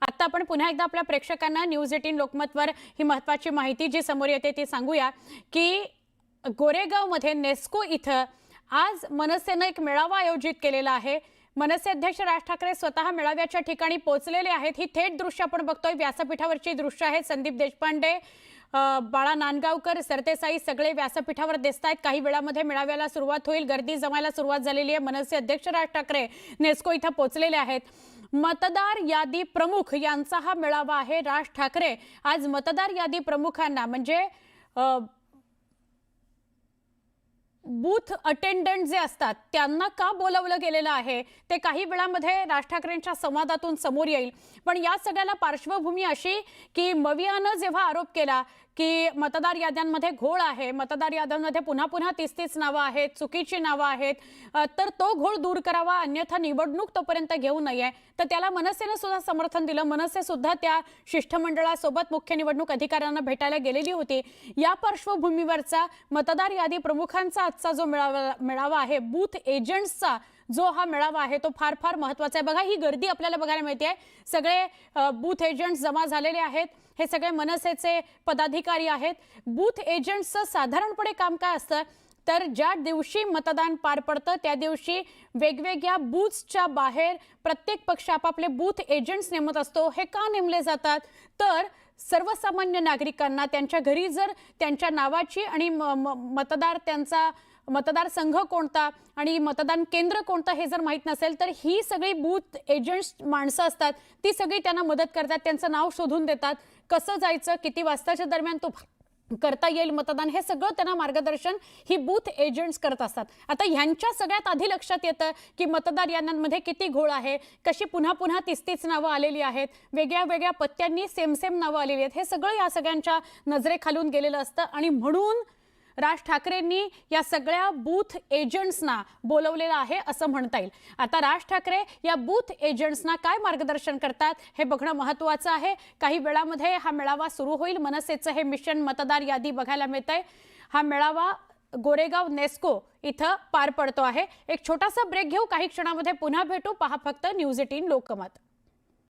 आता आपण पुन्हा एकदा आपल्या प्रेक्षकांना न्यूज एटीन लोकमतवर ही महत्वाची माहिती जी समोर येते ती सांगूया की गोरेगावमध्ये नेस्को इथं आज मनसेनं एक मेळावा आयोजित केलेला आहे. मनसे अध्यक्ष राज ठाकरे स्वतः मेळाव्याच्या ठिकाणी पोहोचलेले आहेत. ही थेट दृश्य आपण बघतोय. व्यासपीठावरची दृश्य आहेत संदीप देशपांडे बाळा नांदगावकर सरतेसाई सगळे व्यासपीठावर दिसत आहेत काही वेळामध्ये मेळाव्याला सुरुवात होईल. गर्दी जमायला सुरुवात झालेली आहे. मनसे अध्यक्ष राज ठाकरे नेस्को इथं पोहोचलेले आहेत. मतदार यादी प्रमुख यांचा हा मेळावा आहे. राज ठाकरे आज मतदार यादी प्रमुखांना म्हणजे बूथ अटेंडंट जे असतात त्यांना का बोलवलं गेलेलं आहे? ते काही वेळामध्ये राज ठाकरेंच्या संवादातून समोर येईल. पण या सगळ्याला पार्श्वभूमी अशी की मवियानं जेव्हा आरोप केला की मतदार याद्यांमध्ये घोळ आहे मतदार याद्यांमध्ये पुन्हा पुन्हा तीस तीस नावं आहेत चुकीची नावं आहेत तर तो घोळ दूर करावा अन्यथा निवडणूक तोपर्यंत घेऊ नये. तर त्याला मनसेनं सुद्धा समर्थन दिलं. मनसे सुद्धा त्या शिष्टमंडळासोबत मुख्य निवडणूक अधिकाऱ्यांना भेटायला गेलेली होती. या पार्श्वभूमीवरचा मतदार यादी प्रमुखांचा आजचा जो मेळावा मेळावा आहे बूथ एजंट्सचा जो हा मेळावा आहे तो फार फार महत्त्वाचा आहे. बघा ही गर्दी आपल्याला बघायला मिळते आहे. सगळे बूथ एजंट्स जमा झालेले आहेत. हे सगळे मनसेचे पदाधिकारी आहेत. बूथ एजंट्सचं साधारणपणे काम काय असतं? तर ज्या दिवशी मतदान पार पडतं त्या दिवशी वेगवेगळ्या बूथच्या बाहेर प्रत्येक पक्ष आपापले बूथ एजंट्स नेमत असतो. हे का नेमले जातात? तर सर्वसामान्य नागरिकांना त्यांच्या घरी जर त्यांच्या नावाची आणि म- म- मतदार त्यांचा मतदारसंघ कोणता आणि मतदान केंद्र कोणतं हे जर माहीत नसेल तर ही सगळी बूथ एजंट्स माणसं असतात. ती सगळी त्यांना मदत करतात त्यांचं नाव शोधून देतात. कसं जायचं? किती वाजताच्या दरम्यान तो करता येईल मतदान हे सगळं त्यांना मार्गदर्शन ही बूथ एजंट्स करत असतात. आता ह्यांच्या सगळ्यात आधी लक्षात येतं की मतदार यानांमध्ये किती घोळ आहे कशी पुन्हा पुन्हा तीस तीच नावं आलेली आहेत वेगळ्या वेगळ्या पत्त्यांनी सेम सेम नावं आलेली आहेत हे सगळं या सगळ्यांच्या नजरेखालून गेलेलं असतं आणि म्हणून राज ठाकरेंनी या सगळ्या बूथ एजंट्सना बोलवलेलं आहे असं म्हणता येईल. आता राज ठाकरे या बूथ एजंट्सना काय मार्गदर्शन करतात हे बघणं महत्त्वाचं आहे. काही वेळामध्ये हा मेळावा सुरू होईल. मनसेचं हे मिशन मतदार यादी बघायला मिळतंय. हा मेळावा गोरेगाव नेस्को इथं पार पडतो आहे. एक छोटासा ब्रेक घेऊ. काही क्षणामध्ये पुन्हा भेटू. पहा फक्त न्यूज एटीन लोकमत.